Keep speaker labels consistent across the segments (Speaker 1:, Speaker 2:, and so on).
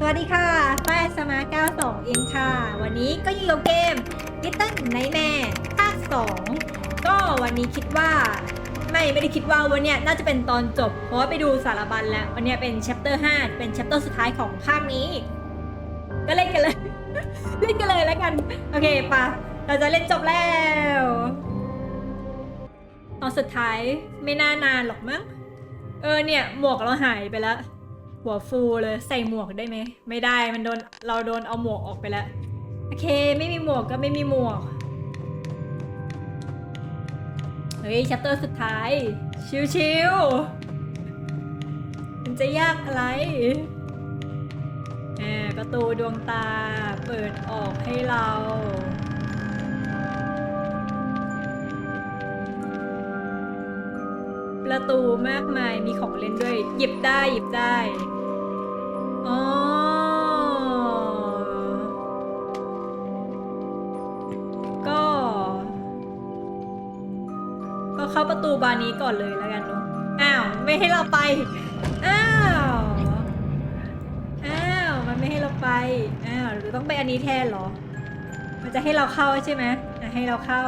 Speaker 1: สวัสดีค่ะฝ้ายสมาร์92เองค่ะ วันนี้ก็อยู่กับเกม Little Nightmare ภาค 2 ก็วันนี้คิดว่า ไม่ไม่ได้คิดว่าวันเนี้ยน่าจะเป็นตอนจบ เพราะว่าไปดูสารบัญแล้ว วันเนี้ยเป็น chapter 5 เป็น chapter สุดท้ายของภาคนี้ ก็เล่นกันเลย เล่นกันเลยแล้วกัน โอเคปะเราจะเล่นจบแล้ว ตอนสุดท้ายไม่น่านานหรอกมั้ง เออเนี่ยหมวกเราหายไปแล้ว หัวฟูเลยใส่หมวกได้ไหม ไม่ได้มันโดนเราโดนเอาหมวกออกไปแล้ว โอเคไม่มีหมวกก็ไม่มีหมวก เฮ้ยชัปเตอร์สุดท้าย ชิวๆมันจะยากอะไรแหมประตูดวงตาเปิดออกให้เราประตูมากมายมีของเล่นด้วย หยิบได้หยิบได้ อ๋อ ก็ ก็เข้าประตูบานนี้ก่อนเลยแล้วกันเนาะอ้าว ไม่ให้เราไป อ้าว อ้าว มันไม่ให้เราไป อ้าวหรือต้องไปอันนี้แทนเหรอ มันจะให้เราเข้าใช่ไหมอะให้เราเข้า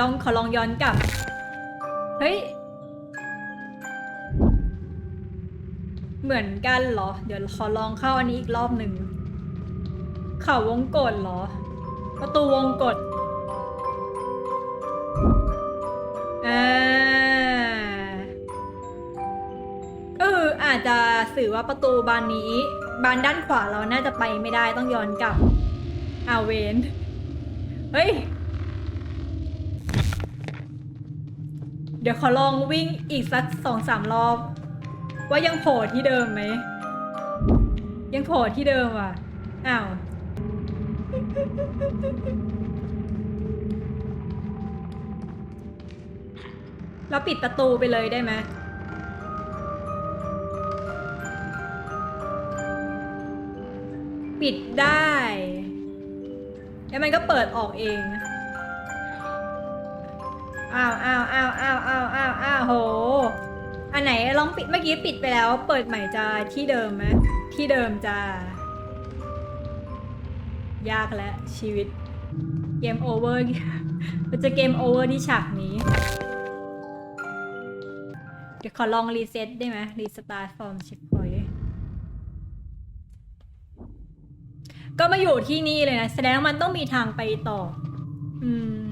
Speaker 1: ลองขอลองย้อนกลับ เฮ้ย เหมือนกันเหรอ เดี๋ยวขอลองเข้าอันนี้อีกรอบหนึ่ง เขาวงกดเหรอ ประตูวงกดอ่าก็คืออาจจะสื่อว่าประตูบานนี้ บานด้านขวาเราน่าจะไปไม่ได้ต้องย้อนกลับอาเวน เฮ้ย เดี๋ยวขอลองวิ่งอีกสักสองสามรอบ ว่ายังโผล่ที่เดิมไหม ยังโผล่ที่เดิมอะ อ้าวเราปิดประตูไปเลยได้ไหมปิดได้ แล้วมันก็เปิดออกเอง อ้าวอ้าวอ้าวอ้าวอ้าวอ้าวอ้าวโห อันไหนลองปิดเมื่อกี้ปิดไปแล้ว เปิดใหม่จะที่เดิมไหมที่เดิมจะยากแล้วชีวิต เกมโอเวอร์มันจะเกมโอเวอร์ที่ฉากนี้ เดี๋ยวขอลองรีเซ็ตได้ไหมรีสตาร์ทฟอร์มเช็คพอยต์ก็มาอยู่ที่นี่เลยนะ แสดงว่ามันต้องมีทางไปต่อ อืม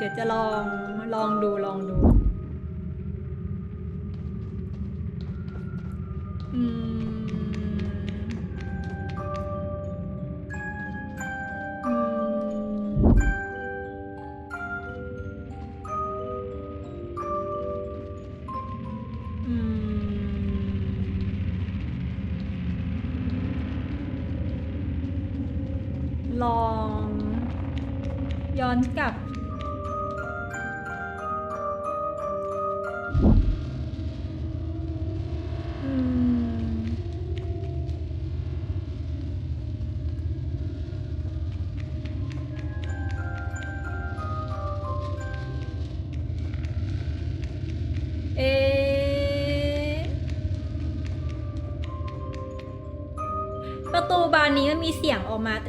Speaker 1: เดี๋ยวจะลองลองดูลองดู อืมลองย้อนกลับ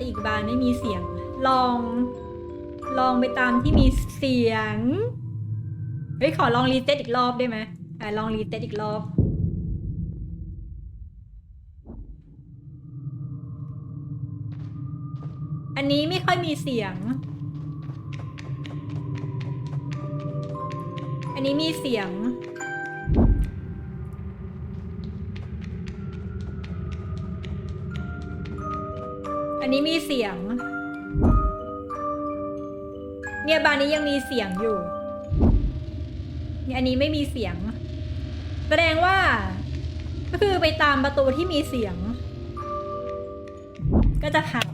Speaker 1: อีกบานไม่มีเสียง ลอง ลองไปตามที่มีเสียง เฮ้ย ขอลองรีเซ็ตอีกรอบได้ไหมอ่ลองรีเซ็ตอีกรอบ อันนี้ไม่ค่อยมีเสียง อันนี้มีเสียง นี้มีเสียง เนี่ยบานนี้ยังมีเสียงอยู่เนี่ยอันนี้ไม่มีเสียง แสดงว่า ก็คือไปตามประตูที่มีเสียง ก็จะผ่าน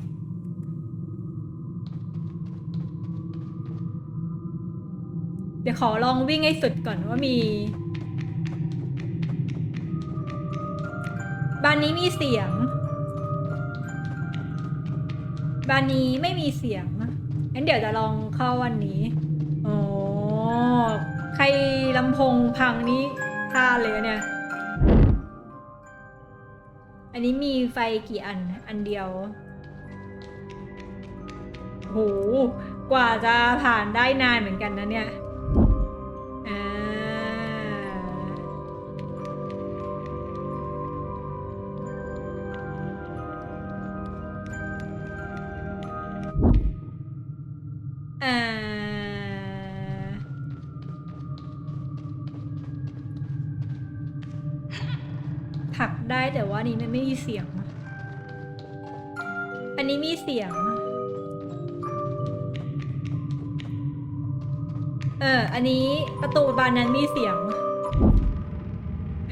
Speaker 1: เดี๋ยวขอลองวิ่งให้สุดก่อนว่ามีบ้านนี้มีเสียง บ้านนี้ไม่มีเสียงงั้นเดี๋ยวจะลองเข้าวันนี้อ้ใครลำโพงพังนี้ท่าเลยเนี่ย อันนี้มีไฟกี่อัน อันเดียวโหกว่าจะผ่านได้นานเหมือนกันนะเนี่ย เสียง อันนี้มีเสียง เออ อันนี้ประตูบานนั้นมีเสียง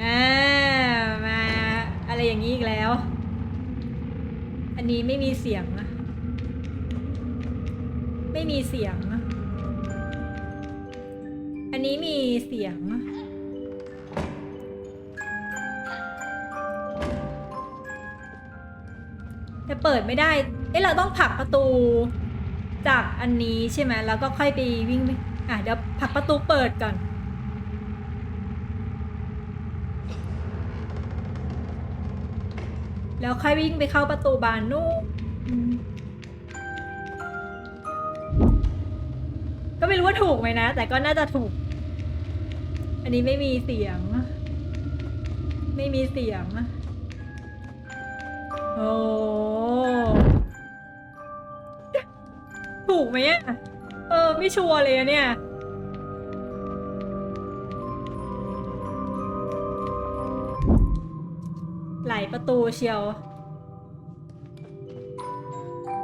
Speaker 1: อ่า มาอะไรอย่างนี้อีกแล้ว อันนี้ไม่มีเสียงไม่มีเสียง อันนี้มีเสียง แต่เปิดไม่ได้ เอ๊ะเราต้องผลักประตู จากอันนี้ใช่ไหมแล้วก็ค่อยไปวิ่งอะเดี๋ยวผลักประตูเปิดก่อนแล้วค่อยวิ่งไปเข้าประตูบานนู่นก็ไม่รู้ว่าถูกไหมนะ แต่ก็น่าจะถูก อันนี้ไม่มีเสียง ไม่มีเสียง โอ้ถูกไหมอะ เออ ไม่ชัวร์เลยอะเนี่ย หลายประตูเชียว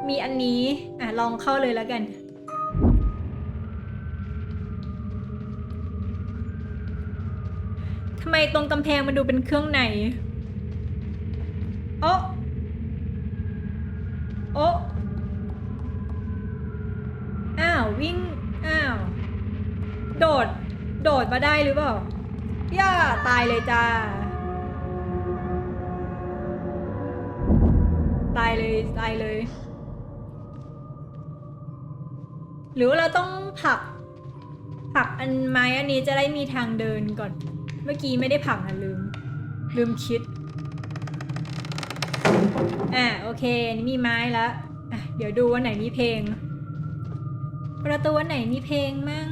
Speaker 1: มีอันนี้ อะ ลองเข้าเลยแล้วกันทำไมตรงกำแพงมันดูเป็นเครื่องในโอ๊ะโอ๊ะอ้าว วิ่ง อ้าว โดด โดด มาได้หรือเปล่า ย่าตายเลยจ้า ตายเลยตายเลย หรือว่าเราต้องผัก ผักอันไม้อันนี้จะได้มีทางเดินก่อน เมื่อกี้ไม่ได้ผักอะลืม ลืมคิด อะโอเคนนี้มีไม้แล้วอะเดี๋ยวดูวันไหนมีเพลง ประตูวันไหนมีเพลงมั่ง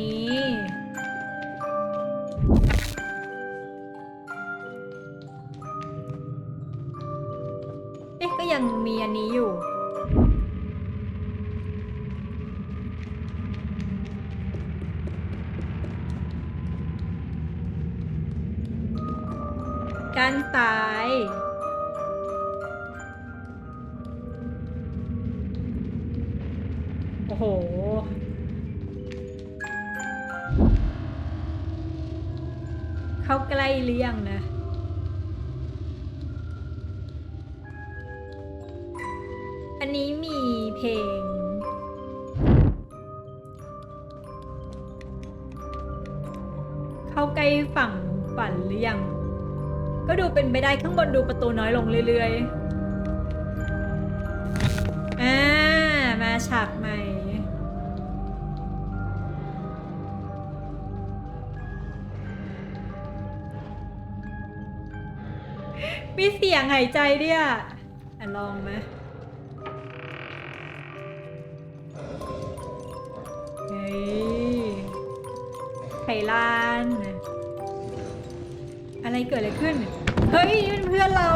Speaker 1: นี้ เอ๊ะ ก็ยังมีอันนี้อยู่กันตายโอ้โห เข้าใกล้หรือยังนะอันนี้มีเพลง เข้าใกล้ฝั่งฝันหรือยัง ก็ดูเป็นไปได้ข้างบนดูประตูน้อยลงเรื่อยๆ อ่า มาฉากใหม่ มีเสียงหายใจด้วยอะอะลองไหมเฮ้ยไข่ลาน อะไรเกิดอะไรขึ้น เฮ้ยนี่เป็นเพื่อนเรา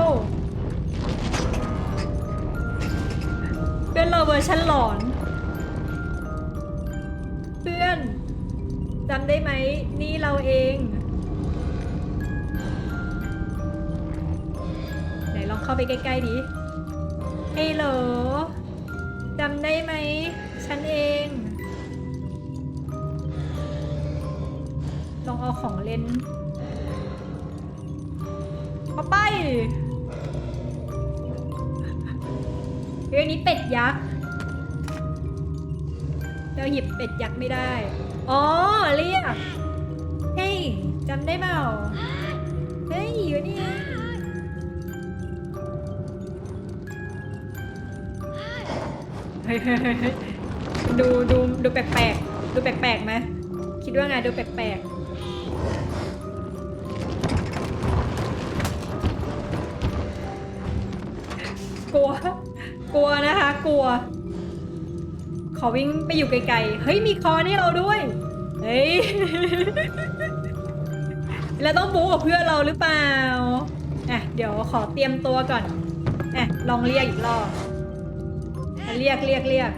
Speaker 1: เพื่อนเราเวอร์ชันหลอน เพื่อนจำได้ไหม นี่เราเอง เข้าไปใกล้ๆดิเฮ้ยเหรอจำได้ไหม ฉันเอง ลองเอาของเล่นเอาไปเรื่องนี้เป็ดยักษ์เราหยิบเป็ดยักษ์ไม่ได้ อ๋อ เรียก เฮ้ยจำได้เปล่า เฮ้ย อยู่นี่ เฮ้ยดูดูดูแปลกๆ ดูแปลกๆไหมคิดว่าไงดูแปลกๆ กลัว กลัวนะคะ กลัว ขอวิ่งไปอยู่ไกลๆ เฮ้ย มีคอให้เราด้วย เฮ้ย แล้วต้องบู๊กับเพื่อนเราหรือเปล่าอะเดี๋ยวขอเตรียมตัวก่อนอะลองเรียกอีกรอบ เรียกเรียกเรียก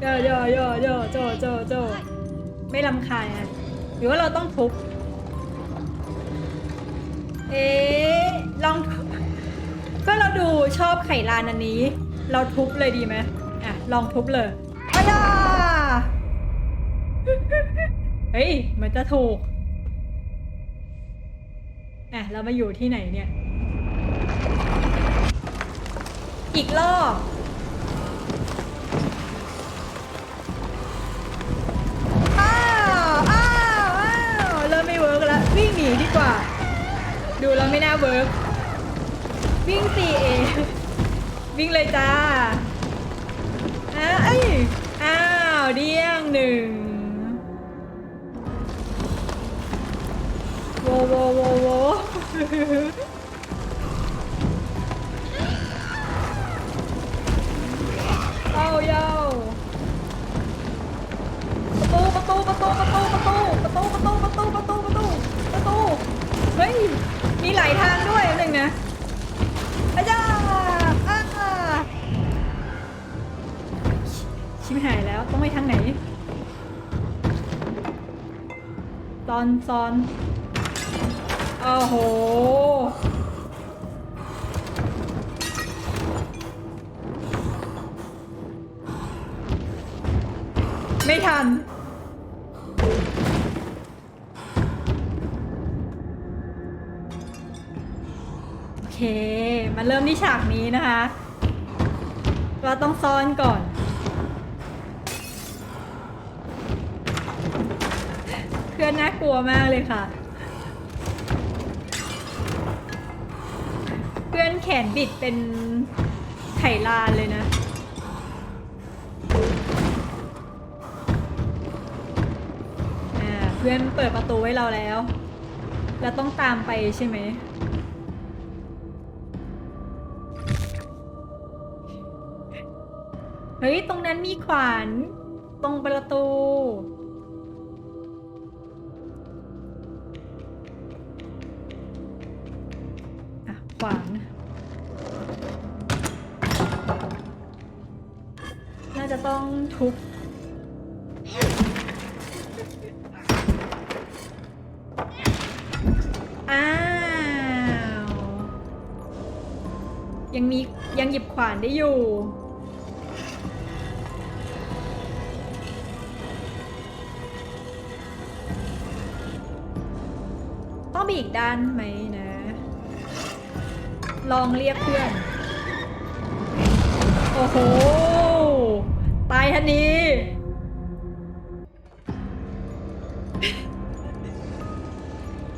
Speaker 1: โยโยโยโยโจโจโจไม่ลำคาญนะหรือว่าเราต้องทุบเอ๊ะลองทุบก็เราดูชอบไข่ลานอันนี้ เราทุบเลยดีไหมอะลองทุบเลยอ้ยาเฮ้ยมันจะถูกอะเรามาอยู่ที่ไหนเนี่ย อีกรอบ อ้าว อ้าว อ้าว เริ่มไม่เวิร์กแล้ว วิ่งหนีดีกว่า ดูแล้วไม่น่าเวิร์กวิ่งสี่เอวิ่งเลยจ้าอ้าวเอ้ยอ้าวเดี้ยงหนึ่งโวโวโวโว เอาเย้าประตูประตูประตูประตูประตูประตูประตูประตูประตูประตูประตูเฮ้ยมีหลายทางด้วยหนึ่งนะอาจารย์อ่าชิบหายแล้วต้องไปทางไหนตอนซอนโอ้โห ทัน โอเค มาเริ่มที่ฉากนี้นะคะ เราต้องซ่อนก่อน เพื่อนน่ากลัวมากเลยค่ะ เพื่อนแขนบิดเป็นไขลานเลยนะ พื่อนเปิดประตูไว้เราแล้ว เราต้องตามไปใช่ไหม เฮ้ย ตรงนั้นมีขวาน ตรงประตู อะ ขวาน น่าจะต้องทุบ ขวานได้อยู่ ต้องมีอีกด้านไหมนะ ลองเรียกเพื่อน โอ้โห ตายทันนี้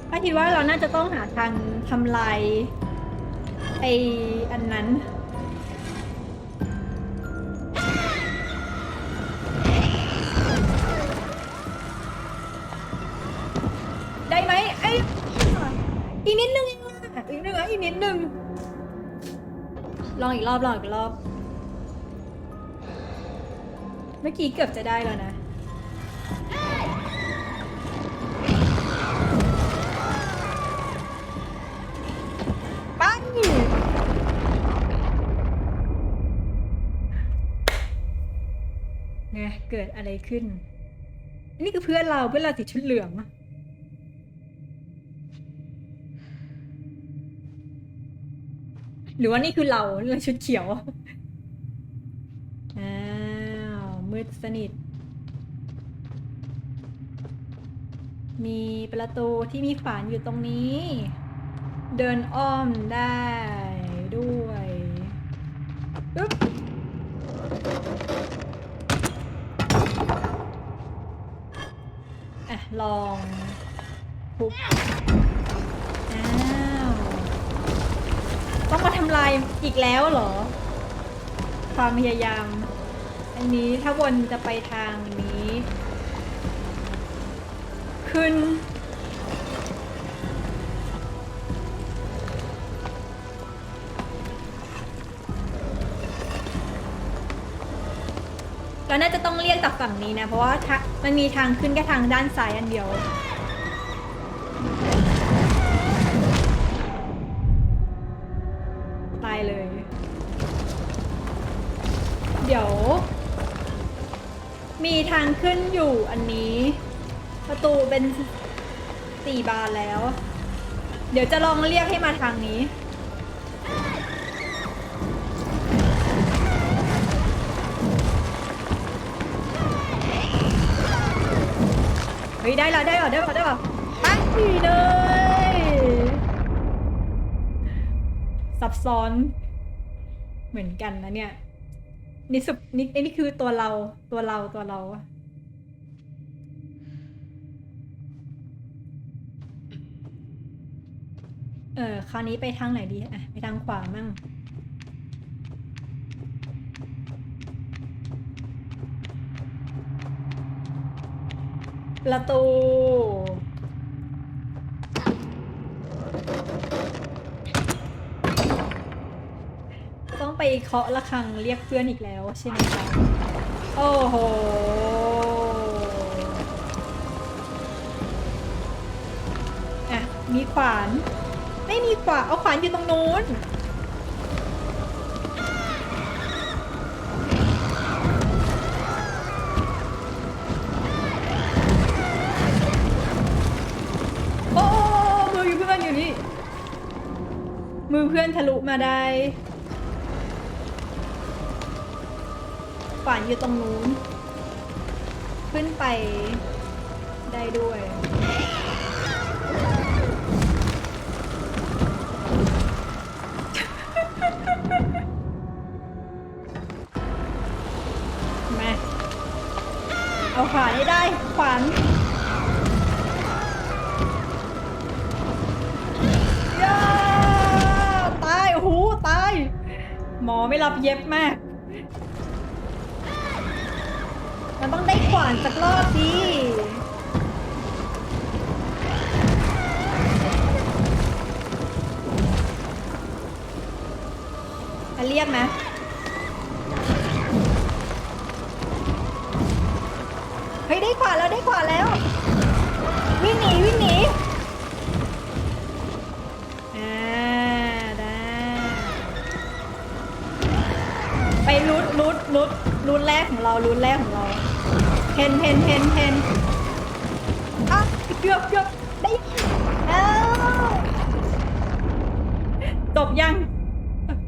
Speaker 1: ถ้าคิดว่าเราน่าจะต้องหาทางทำลายไออันนั้น องอีกรอบลองอีกรอบ เมื่อกี้เกือบจะได้แล้วนะไปไงเกิดอะไรขึ้น นี่คือเพื่อนเราเพื่อนเราติดชุดเหลืองอะ หรือว่านี่คือเราเรื่องชุดเขียว อ้าว มืดสนิท มีประตูที่มีขวานอยู่ตรงนี้ เดินอ้อมได้ด้วยอึ๊บอะ ลองทุบ ต้องมาทำลายอีกแล้วเหรอ ความพยายาม อันนี้ถ้าวนจะไปทางนี้ ขึ้น เราน่าจะต้องเรียกจากฝั่งนี้นะ เพราะว่ามันมีทางขึ้นแค่ทางด้านซ้ายอันเดียว เดี๋ยว มีทางขึ้นอยู่อันนี้ ประตูเป็นสี่บานแล้ว เดี๋ยวจะลองเรียกให้มาทางนี้ เฮ้ย ได้ล้วได้แล้วได้แล้วได้แล้วตั้งทีเลยซับซ้อนเหมือนกันนะเนี่ย นี่สุดนี่นี่คือตัวเราตัวเราตัวเราเออคราวนี้ไปทางไหนดีอะไปทางขวามั่งประตู ต้องไป เคาะระฆังเรียกเพื่อนอีกแล้วใช่ไหมคะโอ้โหอะมีขวาน ไม่มีขวานเอาขวานอยู่ตรงนู้นโอ้มือเพื่อนอยู่นี่มือเพื่อนทะลุมาได้ ขวานอยู่ตรงนู้น ขึ้นไปได้ด้วย มา เอาขวานให้ได้ ขวานย่าตาย โอ้โห ตาย หมอไม่รับเย็บมาก มันต้องได้ขวานสักรอบดิมาเรียกไหมเฮ้ยได้ขวานแล้วได้ขวานแล้ว วิ่งหนีวิ่งหนีอ่าได้ไปรูดรูดรูดรูดแรกของเรารูดแรกของเรา เพนเพนเพนเพนอะเกือบเกือบได้แล้วจบยัง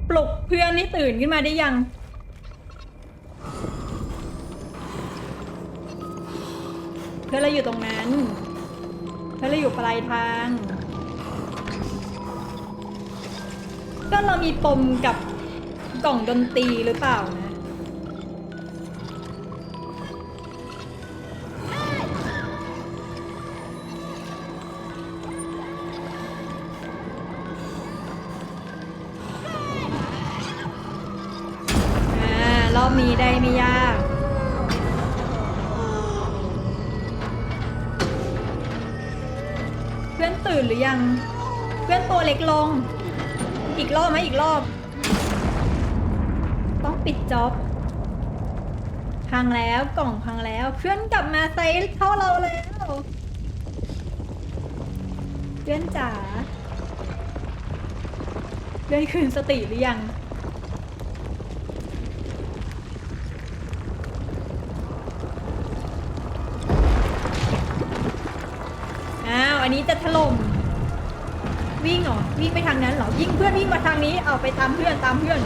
Speaker 1: ปลุกเพื่อนนี่ตื่นขึ้นมาได้ยัง เพื่อนเราอยู่ตรงนั้น เพื่อนเราอยู่ปลายทางเพื่อนเรามีปมกับกล่องดนตรีหรือเปล่า อีกรอบไหมอีกรอบ ต้องปิดจ็อบพังแล้วกล่องพังแล้ว เพื่อนกลับมาไซส์เข้าเราแล้ว เพื่อนจ๋าเพื่อนคืนสติหรือยังอ้าวอันนี้จะถล่ม วิ่งเหรอวิ่งไปทางนั้นเหรอยิ่งเพื่อนวิ่งมาทางนี้เอาไปตามเพื่อนตามเพื่อน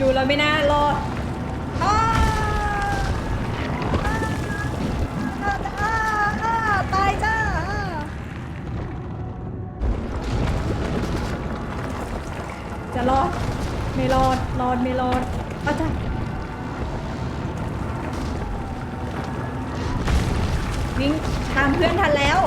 Speaker 1: ดูเราวไม่น่า วิ่งตามเพื่อนทันแล้ว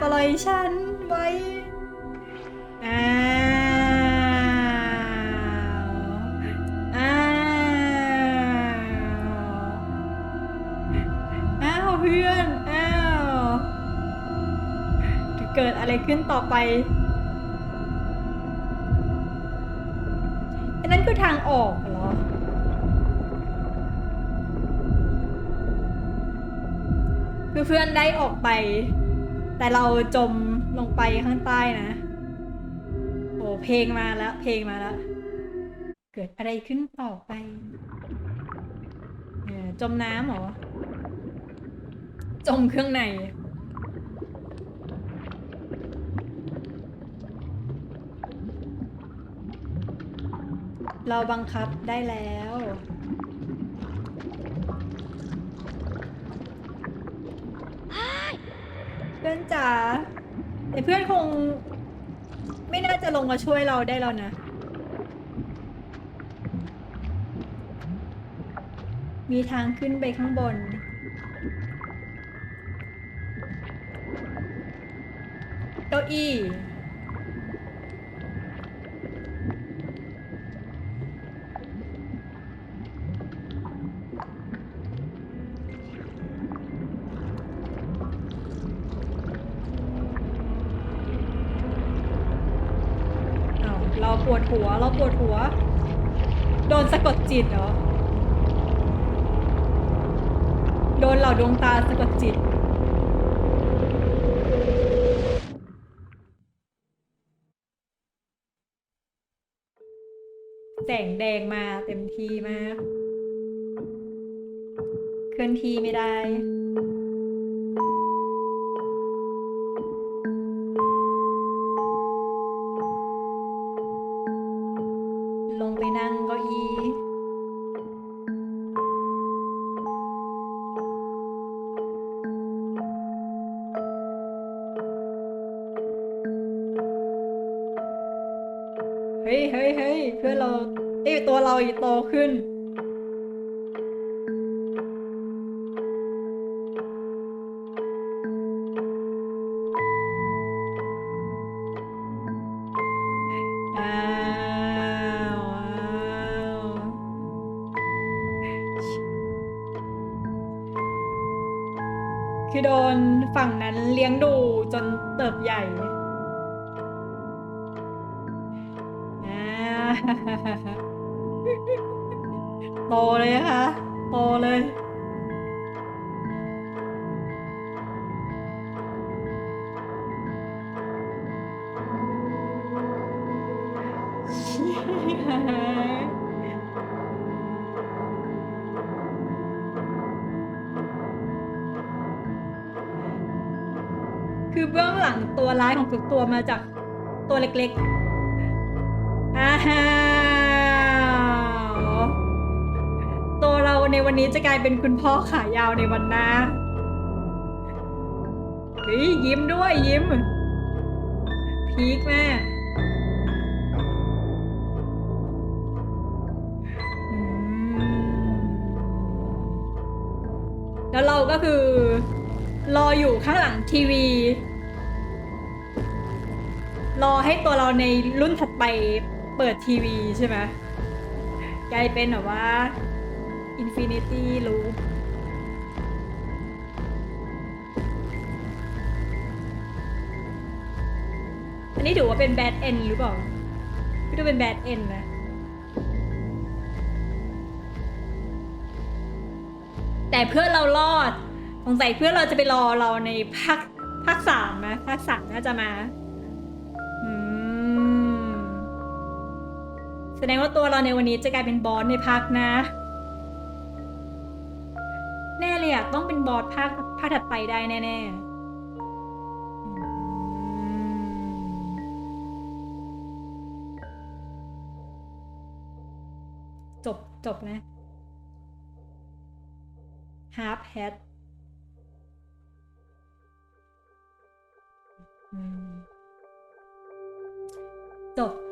Speaker 1: ปล่อยฉันไว้อ้าวอ้าวอ้าวเพื่อนอ้าวจะเกิดอะไรขึ้นต่อไปอันนั้นคือทางออกเหรอคือเพื่อนได้ออกไป แต่เราจมลงไปข้างใต้นะ โอ้เพลงมาแล้ว เพลงมาแล้ว เกิดอะไรขึ้นต่อไปเออจมน้ำเหรอ จมเครื่องในเราบังคับได้แล้ว เพื่อนจ๋าแต่เพื่อนคง ไม่น่าจะลงมาช่วยเราได้แล้วนะ มีทางขึ้นไปข้างบน เก้าอี้ เราปวดหัว โดนสะกดจิตเหรอ โดนเหล่าดวงตาสะกดจิต แสงแดงมาเต็มที่มาก เคลื่อนที่ไม่ได้ โตเลยนะคะโตเลย คือเบื้องหลังตัวร้ายของทุกตัวมาจากตัวเล็กๆาวตัวเราในวันนี้จะกลายเป็นคุณพ่อขายาวในวันหน้าเฮ้ยยิ้มด้วยยิ้ม พีคแม่แล้วเราก็คือ รออยู่ข้างหลังทีวี รอให้ตัวเราในรุ่นถัดไป เปิดทีวีใช่ไหมกลายเป็นแบบว่า Infinity Loop อันนี้ถือว่าเป็นแบดเอนหรือเปล่าไม่ดูเป็นแบดเอนนะแต่เพื่อเรารอดสงสัยเพื่อเราจะไปรอเราในภาคภาคสามนะภาคสามน่าจะมา แสดงว่าตัวเราในวันนี้จะกลายเป็นบอสในภาคหนะแน่เลยอะต้องเป็นบอสภาคภาคถัดไปได้แน่ๆจบจบนะ half hat อืมจบ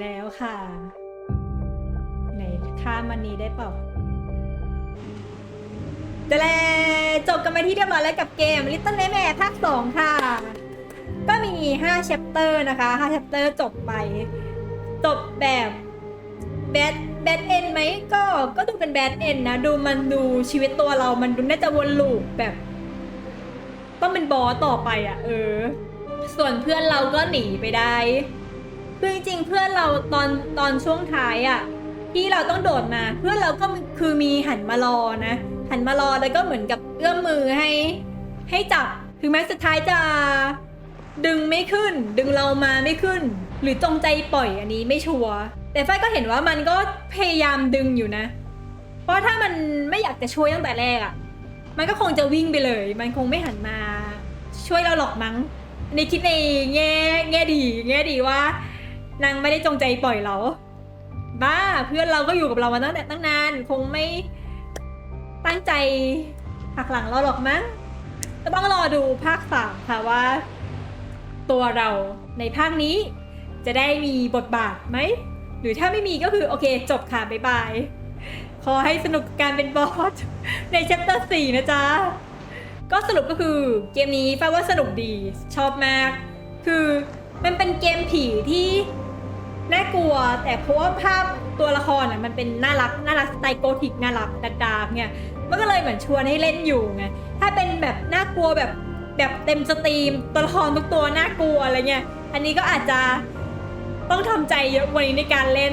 Speaker 1: แล้วค่ะ ไหนข้ามมันนี้ได้เปล่าจะแลจบกันไปที่เรียบร้อยแล้วกับเกม Little Nightmare ภาค 2 ค่ะ ก็มี 5 chapter นะคะ 5 chapter จบไป จบแบบแบดแบดเอนไหมก็ก็ดูเป็นแบดเอนนะ ดูมันดูชีวิตตัวเรามันดูน่าจะวนลูปแบบ ต้องเป็นบอสต่อไปอะ เออ ส่วนเพื่อนเราก็หนีไปได้ คือจริงๆเพื่อนเราตอนตอนช่วงท้ายอะที่เราต้องโดดมาเพื่อนเราก็คือมีหันมารอนะ หันมารอแล้วก็เหมือนกับเอื้อมมือให้ ให้จับถึงแม้สุดท้ายจะดึงไม่ขึ้น ดึงเรามาไม่ขึ้น หรือจงใจปล่อยอันนี้ไม่ชัวร์แต่ฝ้ายก็เห็นว่ามันก็พยายามดึงอยู่นะ เพราะถ้ามันไม่อยากจะช่วยตั้งแต่แรกอะ่ะ มันก็คงจะวิ่งไปเลย มันคงไม่หันมา ช่วยเราหรอกมั้งอันนี้คิดในแง่แง่ดี แง่ดีว่า นางไม่ได้จงใจปล่อยเรา บ้าเพื่อนเราก็อยู่กับเรามาตั้งแต่ตั้งนาน คงไม่ตั้งใจหักหลังเราหรอกมั้งก็ต้องรอดูภาคสามค่ะว่า ตัวเราในภาคนี้ จะได้มีบทบาทไหม หรือถ้าไม่มีก็คือโอเคจบค่ะบ๊ายบาย ขอให้สนุกกับการเป็นบอส ใน chapter 4นะจ๊ะ ก็สรุปก็คือเกมนี้ฟ้าว่าสนุกดีชอบมาก คือมันเป็นเกมผีที่ น่ากลัว แต่เพราะว่าภาพตัวละครอะมันเป็นน่ารักน่ารักสไตล์โกธิกน่ารักดาร์กๆเนี่ยมันก็เลยเหมือนชวนให้เล่นอยู่ไงถ้าเป็นแบบน่ากลัวแบบแบบเต็มสตรีมตัวละครทุกตัวน่ากลัวอะไรเงี้ยอันนี้ก็อาจจะต้องทำใจเยอะกว่านี้ในการเล่น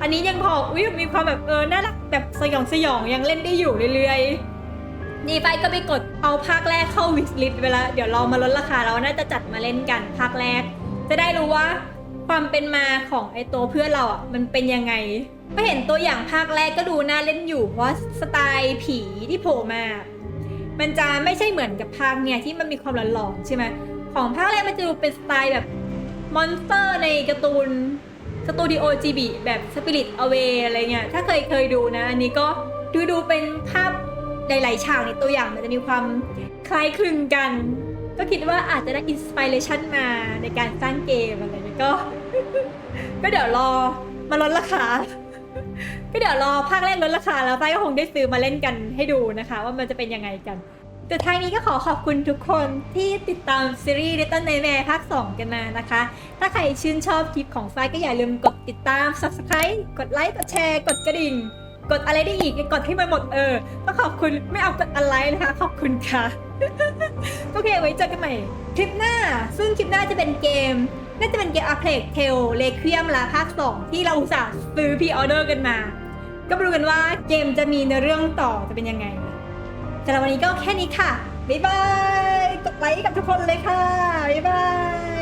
Speaker 1: อันนี้ยังพออุ้ยมีความแบบเออน่ารักแบบสยองสยองยังเล่นได้อยู่เรื่อยๆนี่ไปก็ไปกดเอาภาคแรกเข้าวิสลิตไปแล้วเดี๋ยวเรามาลดราคาแล้วน่าจะจัดมาเล่นกันภาคแรก จะได้รู้ว่า ความเป็นมาของไอตัวเพื่อนเราอะมันเป็นยังไงก็เห็นตัวอย่างภาคแรกก็ดูน่าเล่นอยู่เพราะสไตล์ผีที่โผล่มา มันจะไม่ใช่เหมือนกับภาคเนี่ยที่มันมีความหลอนๆใช่ไหมของภาคแรกมันจะดูเป็นสไตล์แบบมอนสเตอร์ในการ์ตูนสตูดิโอจีบีแบบสปิริตอเวอะไรเงี้ยถ้าเคยเคยดูนะ อันนี้ก็ดูดูเป็นภาพหลายๆฉากในตัวอย่างมันจะมีความคล้ายคลึงกัน ก็คิดว่าอาจจะได้อินสปิเรชันมาในการสร้างเกมอะไร ก็ ก็เดี๋ยวรอมาลดราคา ก็เดี๋ยวรอภาคแรกลดราคาแล้วไปก็คงได้ซื้อมาเล่นกันให้ดูนะคะ ว่ามันจะเป็นยังไงกันแต่ท้ายนี้ก็ขอขอบคุณทุกคนที่ติดตามซีรีส์ Little Nightmare ภาค 2 กันมานะคะ ถ้าใครชื่นชอบคลิปของฝ้ายก็อย่าลืมกดติดตาม subscribe กดไลค์ กดแชร์ กดกระดิ่ง กดอะไรได้อีก กดให้มันหมดเออ ก็ขอบคุณไม่เอากดอะไรนะคะ ขอบคุณค่ะ โอเคไว้เจอกันใหม่ คลิปหน้า ซึ่งคลิปหน้าจะเป็นเกม น่าจะเป็นเกม a p l e x Tale Requiem ละภาคสองที่เราอุตส่าห์ซื้อพีออเดอร์กันมา ก็รู้กันว่าเกมจะมีในเรื่องต่อจะเป็นยังไงสำหรับวันนี้ก็แค่นี้ค่ะ บ๊ายบาย กดไลค์กับทุกคนเลยค่ะ บ๊ายบาย